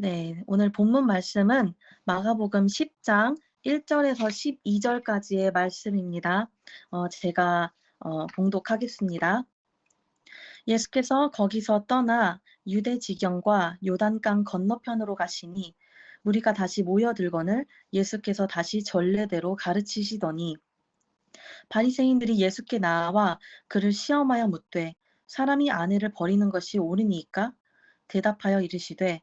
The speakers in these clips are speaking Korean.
네, 오늘 본문 말씀은 마가복음 10장 1절에서 12절까지의 말씀입니다. 어, 제가 어, 봉독하겠습니다. 예수께서 거기서 떠나 유대 지경과 요단강 건너편으로 가시니 우리가 다시 모여들거늘 예수께서 다시 전례대로 가르치시더니 바리새인들이 예수께 나와 그를 시험하여 묻되 사람이 아내를 버리는 것이 옳으니까 대답하여 이르시되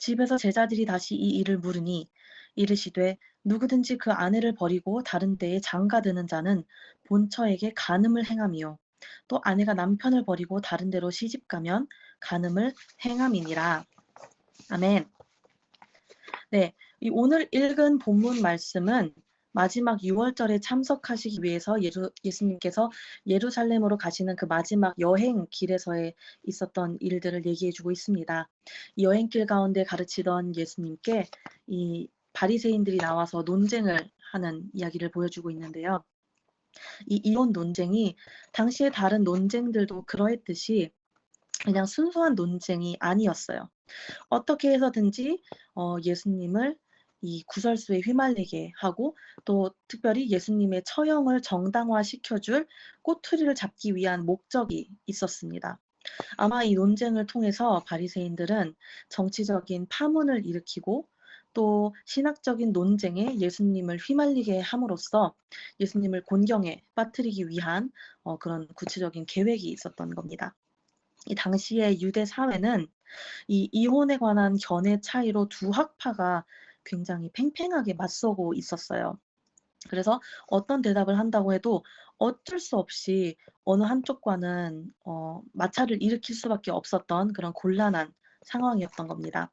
집에서 제자들이 다시 이 일을 물으니 이르시되 누구든지 그 아내를 버리고 다른 데에 장가드는 자는 본처에게 간음을 행함이요 또 아내가 남편을 버리고 다른 데로 시집 가면 간음을 행함이니라. 아멘. 네, 이 오늘 읽은 본문 말씀은 마지막 6월절에 참석하시기 위해서 예루, 예수님께서 예루살렘으로 가시는 그 마지막 여행 길에서의 있었던 일들을 얘기해주고 있습니다. 이 여행길 가운데 가르치던 예수님께 이 바리새인들이 나와서 논쟁을 하는 이야기를 보여주고 있는데요. 이 이혼 논쟁이 당시의 다른 논쟁들도 그러했듯이 그냥 순수한 논쟁이 아니었어요. 어떻게 해서든지 어, 예수님을 이 구설수에 휘말리게 하고 또 특별히 예수님의 처형을 정당화시켜줄 꼬투리를 잡기 위한 목적이 있었습니다. 아마 이 논쟁을 통해서 바리새인들은 정치적인 파문을 일으키고 또 신학적인 논쟁에 예수님을 휘말리게 함으로써 예수님을 곤경에 빠뜨리기 위한 어, 그런 구체적인 계획이 있었던 겁니다. 이 당시의 유대 사회는 이 이혼에 관한 견해 차이로 두 학파가 굉장히 팽팽하게 맞서고 있었어요. 그래서 어떤 대답을 한다고 해도 어쩔 수 없이 어느 한쪽과는 어, 마찰을 일으킬 수밖에 없었던 그런 곤란한 상황이었던 겁니다.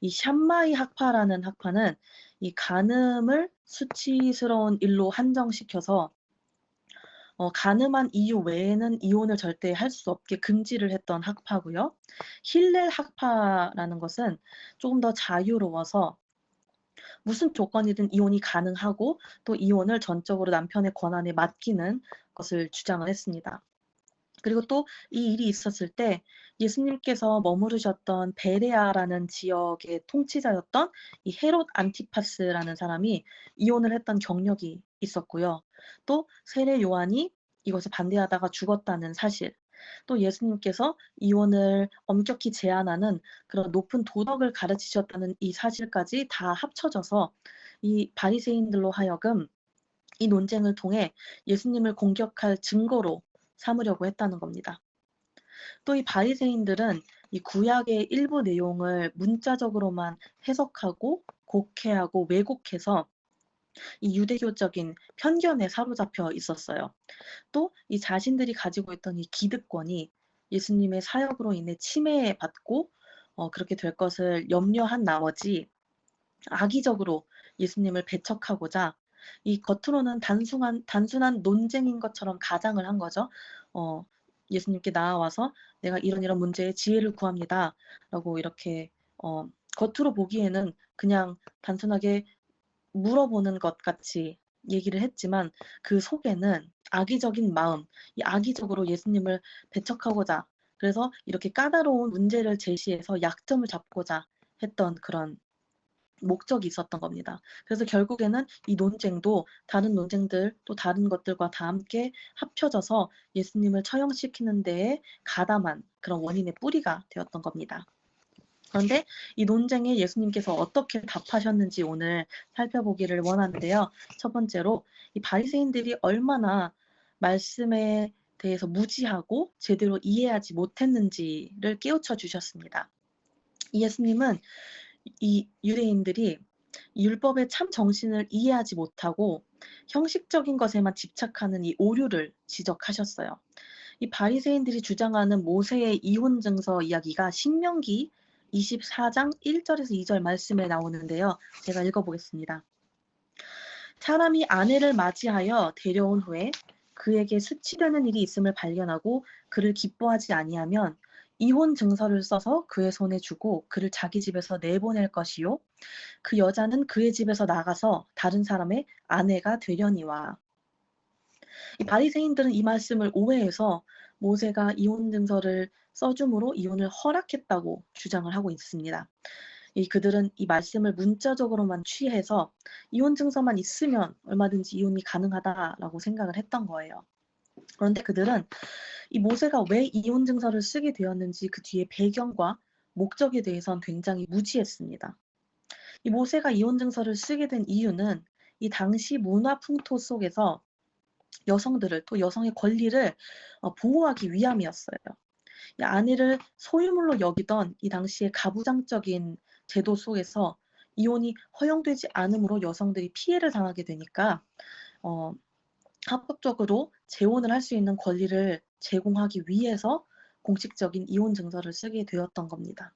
이 샴마이 학파라는 학파는 이 간음을 수치스러운 일로 한정시켜서 어, 가늠한 이유 외에는 이혼을 절대 할 수 없게 금지를 했던 학파고요. 힐렐 학파라는 것은 조금 더 자유로워서 무슨 조건이든 이혼이 가능하고 또 이혼을 전적으로 남편의 권한에 맡기는 것을 주장을 했습니다. 그리고 또 이 일이 있었을 때 예수님께서 머무르셨던 베레아라는 지역의 통치자였던 이 헤롯 안티파스라는 사람이 이혼을 했던 경력이 있었고요. 또 세례 요한이 이것을 반대하다가 죽었다는 사실, 또 예수님께서 이혼을 엄격히 제한하는 그런 높은 도덕을 가르치셨다는 이 사실까지 다 합쳐져서 이 바리새인들로 하여금 이 논쟁을 통해 예수님을 공격할 증거로 삼으려고 했다는 겁니다. 또 이 바리새인들은 이 구약의 일부 내용을 문자적으로만 해석하고 곡해하고 왜곡해서 이 유대교적인 편견에 사로잡혀 있었어요. 또 이 자신들이 가지고 있던 이 기득권이 예수님의 사역으로 인해 침해받고 어, 그렇게 될 것을 염려한 나머지 악의적으로 예수님을 배척하고자 이 겉으로는 단순한 단순한 논쟁인 것처럼 가장을 한 거죠. 어, 예수님께 나와서 내가 이런 이런 문제에 지혜를 구합니다. 라고 이렇게 어, 겉으로 보기에는 그냥 단순하게 물어보는 것 같이 얘기를 했지만 그 속에는 악의적인 마음, 이 악의적으로 예수님을 배척하고자 그래서 이렇게 까다로운 문제를 제시해서 약점을 잡고자 했던 그런 목적이 있었던 겁니다. 그래서 결국에는 이 논쟁도 다른 논쟁들 또 다른 것들과 다 함께 합쳐져서 예수님을 처형시키는 데에 가담한 그런 원인의 뿌리가 되었던 겁니다. 그런데 이 논쟁에 예수님께서 어떻게 답하셨는지 오늘 살펴보기를 원하는데요. 첫 번째로 이 바리새인들이 얼마나 말씀에 대해서 무지하고 제대로 이해하지 못했는지를 깨우쳐 주셨습니다. 예수님은 이 유대인들이 율법의 참 정신을 이해하지 못하고 형식적인 것에만 집착하는 이 오류를 지적하셨어요. 이 바리새인들이 주장하는 모세의 이혼 증서 이야기가 신명기 24장 1절에서 2절 말씀에 나오는데요. 제가 읽어보겠습니다. 사람이 아내를 맞이하여 데려온 후에 그에게 수치되는 일이 있음을 발견하고 그를 기뻐하지 아니하면 이혼 증서를 써서 그의 손에 주고 그를 자기 집에서 내보낼 것이요 그 여자는 그의 집에서 나가서 다른 사람의 아내가 되려니와 이 바리새인들은 이 말씀을 오해해서 모세가 이혼 증서를 써줌으로 이혼을 허락했다고 주장을 하고 있습니다. 이 그들은 이 말씀을 문자적으로만 취해서 이혼 증서만 있으면 얼마든지 이혼이 가능하다라고 생각을 했던 거예요. 그런데 그들은 이 모세가 왜 이혼 증서를 쓰게 되었는지 그 뒤에 배경과 목적에 대해선 굉장히 무지했습니다. 이 모세가 이혼 증서를 쓰게 된 이유는 이 당시 문화 풍토 속에서 여성들을 또 여성의 권리를 어, 보호하기 위함이었어요. 이 아내를 소유물로 여기던 이 당시의 가부장적인 제도 속에서 이혼이 허용되지 않으므로 여성들이 피해를 당하게 되니까 어, 합법적으로 재혼을 할 수 있는 권리를 제공하기 위해서 공식적인 이혼 증서를 쓰게 되었던 겁니다.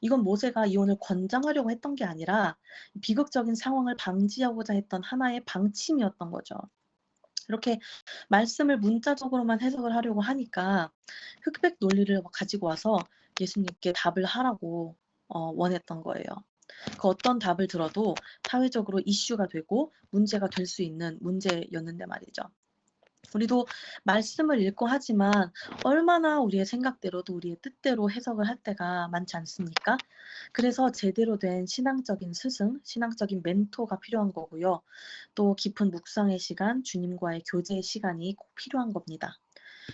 이건 모세가 이혼을 권장하려고 했던 게 아니라 비극적인 상황을 방지하고자 했던 하나의 방침이었던 거죠. 이렇게 말씀을 문자적으로만 해석을 하려고 하니까 흑백 논리를 가지고 와서 예수님께 답을 하라고 어, 원했던 거예요. 그 어떤 답을 들어도 사회적으로 이슈가 되고 문제가 될 수 있는 문제였는데 말이죠. 우리도 말씀을 읽고 하지만 얼마나 우리의 생각대로도 우리의 뜻대로 해석을 할 때가 많지 않습니까? 그래서 제대로 된 신앙적인 스승, 신앙적인 멘토가 필요한 거고요. 또 깊은 묵상의 시간, 주님과의 교제의 시간이 꼭 필요한 겁니다.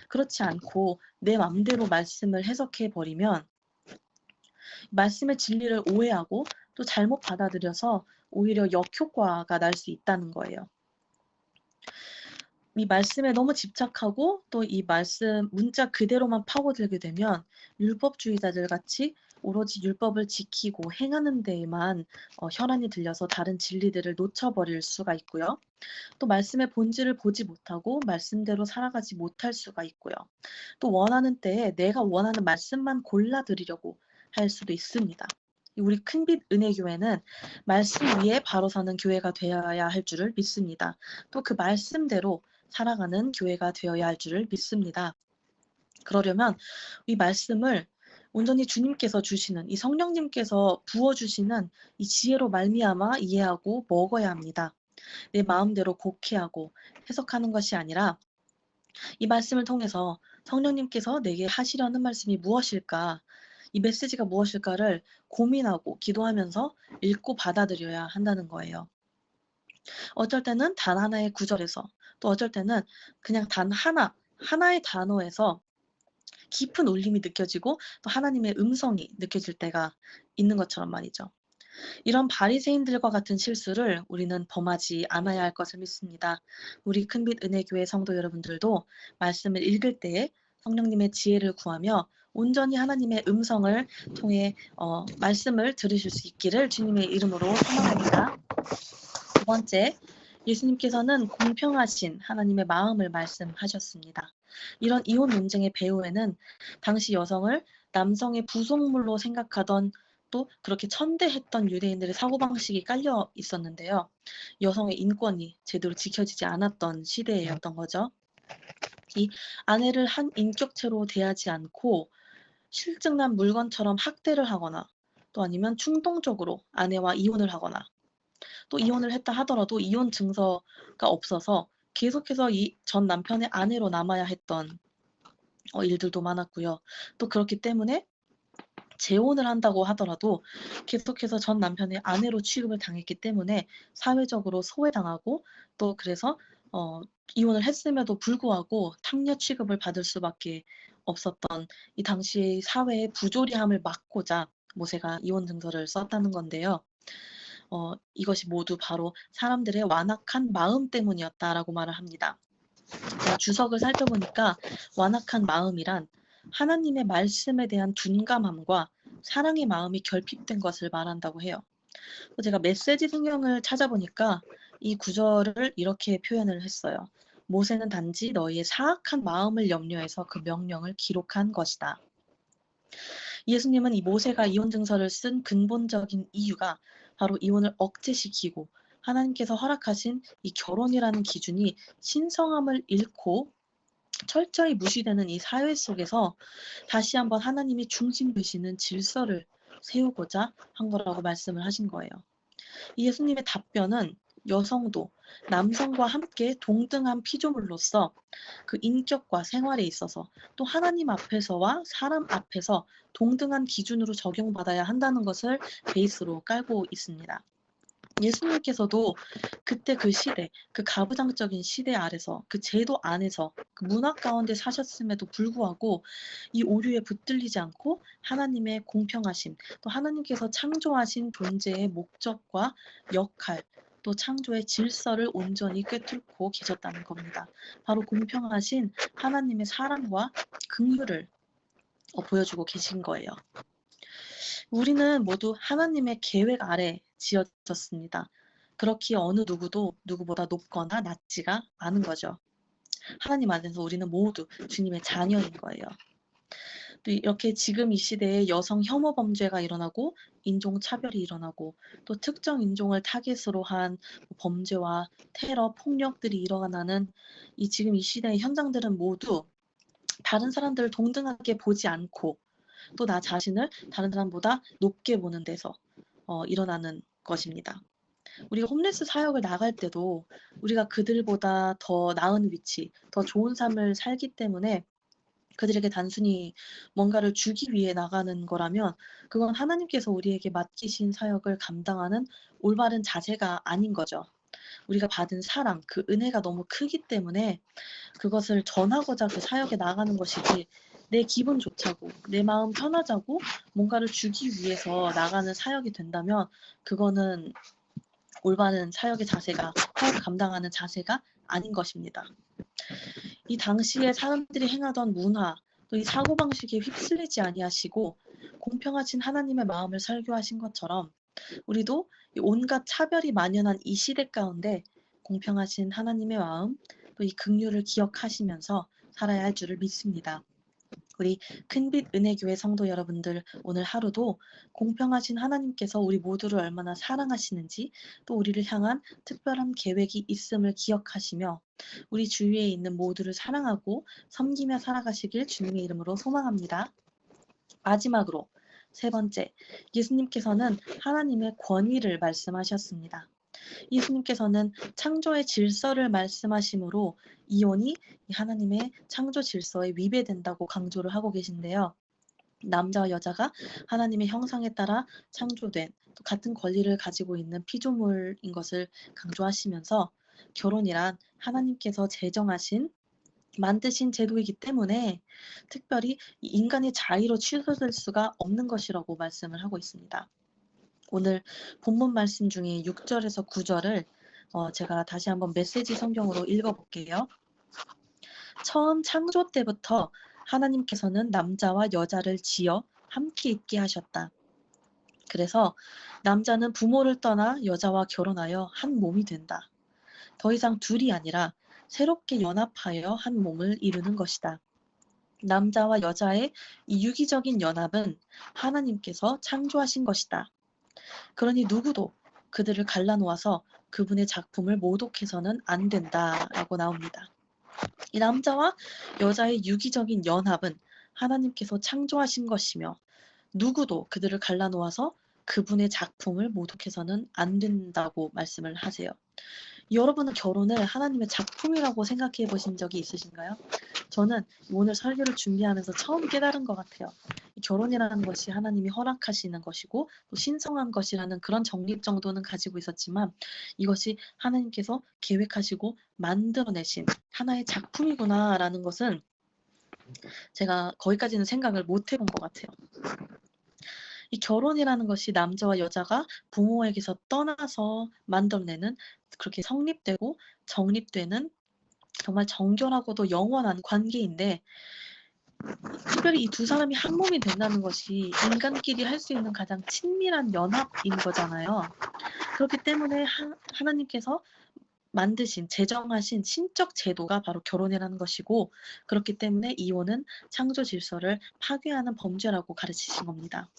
그렇지 않고 내 맘대로 말씀을 해석해 버리면 말씀의 진리를 오해하고 또 잘못 받아들여서 오히려 역효과가 날 수 있다는 거예요. 이 말씀에 너무 집착하고 또 이 말씀 문자 그대로만 파고들게 되면 율법주의자들 같이 오로지 율법을 지키고 행하는 데에만 어, 혈안이 들려서 다른 진리들을 놓쳐버릴 수가 있고요. 또 말씀의 본질을 보지 못하고 말씀대로 살아가지 못할 수가 있고요. 또 원하는 때에 내가 원하는 말씀만 골라 드리려고 할 수도 있습니다. 우리 큰빛 은혜교회는 말씀 위에 바로 서는 교회가 되어야 할 줄을 믿습니다. 또 그 말씀대로 살아가는 교회가 되어야 할 줄을 믿습니다. 그러려면 이 말씀을 온전히 주님께서 주시는 이 성령님께서 부어 주시는 이 지혜로 말미암아 이해하고 먹어야 합니다. 내 마음대로 곡해하고 해석하는 것이 아니라 이 말씀을 통해서 성령님께서 내게 하시려는 말씀이 무엇일까? 이 메시지가 무엇일까를 고민하고 기도하면서 읽고 받아들여야 한다는 거예요. 어쩔 때는 단 하나의 구절에서 또 어쩔 때는 그냥 단 하나, 하나의 단어에서 깊은 울림이 느껴지고 또 하나님의 음성이 느껴질 때가 있는 것처럼 말이죠. 이런 바리새인들과 같은 실수를 우리는 범하지 않아야 할 것을 믿습니다. 우리 큰빛 은혜교회 성도 여러분들도 말씀을 읽을 때에 성령님의 지혜를 구하며 온전히 하나님의 음성을 통해 어, 말씀을 들으실 수 있기를 주님의 이름으로 소망합니다. 두 번째, 예수님께서는 공평하신 하나님의 마음을 말씀하셨습니다. 이런 이혼 논쟁의 배후에는 당시 여성을 남성의 부속물로 생각하던 또 그렇게 천대했던 유대인들의 사고방식이 깔려 있었는데요. 여성의 인권이 제대로 지켜지지 않았던 시대였던 거죠. 이 아내를 한 인격체로 대하지 않고 실증난 물건처럼 학대를 하거나 또 아니면 충동적으로 아내와 이혼을 하거나 또 이혼을 했다 하더라도 이혼 증서가 없어서 계속해서 이 전 남편의 아내로 남아야 했던 어, 일들도 많았고요. 또 그렇기 때문에 재혼을 한다고 하더라도 계속해서 전 남편의 아내로 취급을 당했기 때문에 사회적으로 소외당하고 또 그래서 어, 이혼을 했음에도 불구하고 탕녀 취급을 받을 수밖에 없었던 이 당시의 사회의 부조리함을 막고자 모세가 이혼 증서를 썼다는 건데요. 어, 이것이 모두 바로 사람들의 완악한 마음 때문이었다라고 말을 합니다. 제가 주석을 살펴보니까 완악한 마음이란 하나님의 말씀에 대한 둔감함과 사랑의 마음이 결핍된 것을 말한다고 해요. 제가 메시지 성경을 찾아보니까 이 구절을 이렇게 표현을 했어요. 모세는 단지 너희의 사악한 마음을 염려해서 그 명령을 기록한 것이다. 예수님은 이 모세가 이혼 증서를 쓴 근본적인 이유가 바로 이혼을 억제시키고 하나님께서 허락하신 이 결혼이라는 기준이 신성함을 잃고 철저히 무시되는 이 사회 속에서 다시 한번 하나님이 중심 되시는 질서를 세우고자 한 거라고 말씀을 하신 거예요. 이 예수님의 답변은 여성도 남성과 함께 동등한 피조물로서 그 인격과 생활에 있어서 또 하나님 앞에서와 사람 앞에서 동등한 기준으로 적용받아야 한다는 것을 베이스로 깔고 있습니다. 예수님께서도 그때 그 시대, 그 가부장적인 시대 아래서 그 제도 안에서 그 문화 가운데 사셨음에도 불구하고 이 오류에 붙들리지 않고 하나님의 공평하심, 또 하나님께서 창조하신 존재의 목적과 역할, 또 창조의 질서를 온전히 꿰뚫고 계셨다는 겁니다. 바로 공평하신 하나님의 사랑과 긍휼을 어, 보여주고 계신 거예요. 우리는 모두 하나님의 계획 아래 지어졌습니다. 그렇기에 어느 누구도 누구보다 높거나 낮지가 않은 거죠. 하나님 안에서 우리는 모두 주님의 자녀인 거예요. 또 이렇게 지금 이 시대에 여성 혐오 범죄가 일어나고 인종 차별이 일어나고 또 특정 인종을 타겟으로 한 범죄와 테러 폭력들이 일어나는 이 지금 이 시대의 현장들은 모두 다른 사람들을 동등하게 보지 않고 또 나 자신을 다른 사람보다 높게 보는 데서 어, 일어나는 것입니다. 우리가 홈레스 사역을 나갈 때도 우리가 그들보다 더 나은 위치, 더 좋은 삶을 살기 때문에 그들에게 단순히 뭔가를 주기 위해 나가는 거라면 그건 하나님께서 우리에게 맡기신 사역을 감당하는 올바른 자세가 아닌 거죠. 우리가 받은 사랑, 그 은혜가 너무 크기 때문에 그것을 전하고자 그 사역에 나가는 것이지 내 기분 좋자고, 내 마음 편하자고 뭔가를 주기 위해서 나가는 사역이 된다면 그거는 올바른 사역의 자세가, 사역 감당하는 자세가 아닌 것입니다. 이 당시에 사람들이 행하던 문화, 또 이 사고방식에 휩쓸리지 아니하시고 공평하신 하나님의 마음을 설교하신 것처럼 우리도 온갖 차별이 만연한 이 시대 가운데 공평하신 하나님의 마음, 또 이 긍휼을 기억하시면서 살아야 할 줄을 믿습니다. 우리 큰빛 은혜교회 성도 여러분들 오늘 하루도 공평하신 하나님께서 우리 모두를 얼마나 사랑하시는지 또 우리를 향한 특별한 계획이 있음을 기억하시며 우리 주위에 있는 모두를 사랑하고 섬기며 살아가시길 주님의 이름으로 소망합니다. 마지막으로 세 번째, 예수님께서는 하나님의 권위를 말씀하셨습니다. 예수님께서는 창조의 질서를 말씀하시므로 이혼이 하나님의 창조 질서에 위배된다고 강조를 하고 계신데요. 남자와 여자가 하나님의 형상에 따라 창조된 같은 권리를 가지고 있는 피조물인 것을 강조하시면서 결혼이란 하나님께서 제정하신 만드신 제도이기 때문에 특별히 인간의 자의로 취소될 수가 없는 것이라고 말씀을 하고 있습니다. 오늘 본문 말씀 중에 6절에서 9절을 어, 제가 다시 한번 메시지 성경으로 읽어볼게요. 처음 창조 때부터 하나님께서는 남자와 여자를 지어 함께 있게 하셨다. 그래서 남자는 부모를 떠나 여자와 결혼하여 한 몸이 된다. 더 이상 둘이 아니라 새롭게 연합하여 한 몸을 이루는 것이다. 남자와 여자의 이 유기적인 연합은 하나님께서 창조하신 것이다. 그러니 누구도 그들을 갈라놓아서 그분의 작품을 모독해서는 안 된다라고 나옵니다. 이 남자와 여자의 유기적인 연합은 하나님께서 창조하신 것이며 누구도 그들을 갈라놓아서 그분의 작품을 모독해서는 안 된다고 말씀을 하세요. 여러분은 결혼을 하나님의 작품이라고 생각해 보신 적이 있으신가요? 저는 오늘 설교를 준비하면서 처음 깨달은 것 같아요. 결혼이라는 것이 하나님이 허락하시는 것이고 또 신성한 것이라는 그런 정립 정도는 가지고 있었지만 이것이 하나님께서 계획하시고 만들어내신 하나의 작품이구나라는 것은 제가 거기까지는 생각을 못 해본 것 같아요. 이 결혼이라는 것이 남자와 여자가 부모에게서 떠나서 만들어내는 그렇게 성립되고 정립되는 정말 정결하고도 영원한 관계인데 특별히 이 두 사람이 한 몸이 된다는 것이 인간끼리 할 수 있는 가장 친밀한 연합인 거잖아요. 그렇기 때문에 하, 하나님께서 만드신 제정하신 신적 제도가 바로 결혼이라는 것이고 그렇기 때문에 이혼은 창조 질서를 파괴하는 범죄라고 가르치신 겁니다.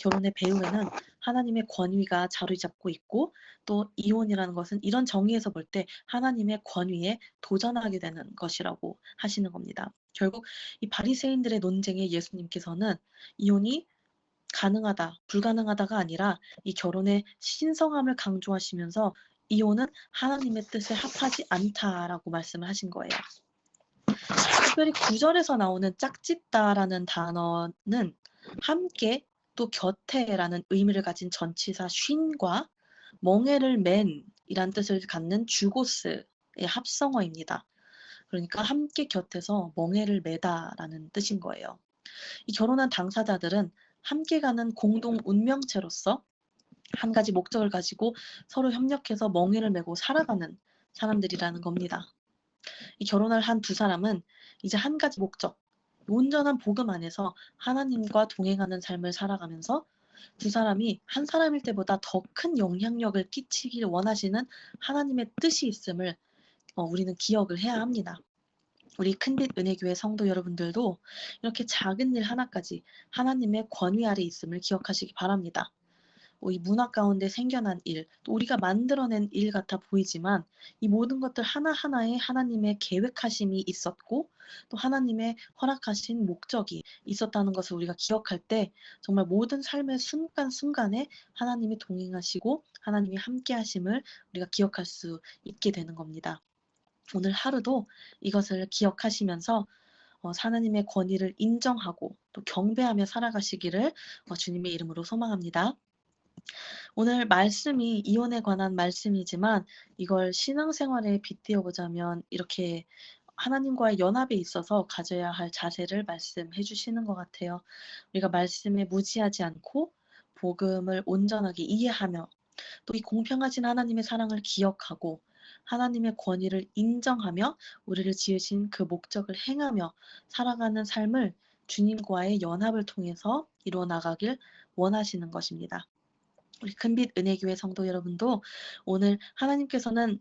결혼의 배후에는 하나님의 권위가 자리 잡고 있고 또 이혼이라는 것은 이런 정의에서 볼 때 하나님의 권위에 도전하게 되는 것이라고 하시는 겁니다. 결국 이 바리새인들의 논쟁에 예수님께서는 이혼이 가능하다, 불가능하다가 아니라 이 결혼의 신성함을 강조하시면서 이혼은 하나님의 뜻에 합하지 않다라고 말씀을 하신 거예요. 특별히 구절에서 나오는 짝짓다라는 단어는 함께 또 곁에라는 의미를 가진 전치사 쉰과 멍해를 맨이란 뜻을 갖는 주고스의 합성어입니다. 그러니까 함께 곁에서 멍해를 매다라는 뜻인 거예요. 이 결혼한 당사자들은 함께 가는 공동 운명체로서 한 가지 목적을 가지고 서로 협력해서 멍해를 메고 살아가는 사람들이라는 겁니다. 이 결혼을 한 두 사람은 이제 한 가지 목적, 온전한 복음 안에서 하나님과 동행하는 삶을 살아가면서 두 사람이 한 사람일 때보다 더 큰 영향력을 끼치길 원하시는 하나님의 뜻이 있음을 어, 우리는 기억을 해야 합니다. 우리 큰빛 은혜교회 성도 여러분들도 이렇게 작은 일 하나까지 하나님의 권위 아래 있음을 기억하시기 바랍니다. 뭐이 문화 가운데 생겨난 일, 또 우리가 만들어낸 일 같아 보이지만 이 모든 것들 하나하나에 하나님의 계획하심이 있었고 또 하나님의 허락하신 목적이 있었다는 것을 우리가 기억할 때 정말 모든 삶의 순간순간에 하나님이 동행하시고 하나님이 함께 하심을 우리가 기억할 수 있게 되는 겁니다. 오늘 하루도 이것을 기억하시면서 어, 하나님의 권위를 인정하고 또 경배하며 살아가시기를 어, 주님의 이름으로 소망합니다. 오늘 말씀이 이혼에 관한 말씀이지만 이걸 신앙생활에 빗대어 보자면 이렇게 하나님과의 연합에 있어서 가져야 할 자세를 말씀해 주시는 것 같아요. 우리가 말씀에 무지하지 않고 복음을 온전하게 이해하며 또 이 공평하신 하나님의 사랑을 기억하고 하나님의 권위를 인정하며 우리를 지으신 그 목적을 행하며 살아가는 삶을 주님과의 연합을 통해서 이루어 나가길 원하시는 것입니다. 우리 큰빛 은혜교회 성도 여러분도 오늘 하나님께서는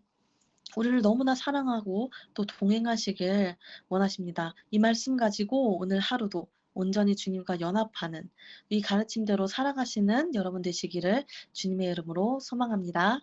우리를 너무나 사랑하고 또 동행하시길 원하십니다. 이 말씀 가지고 오늘 하루도 온전히 주님과 연합하는 이 가르침대로 살아가시는 여러분 되시기를 주님의 이름으로 소망합니다.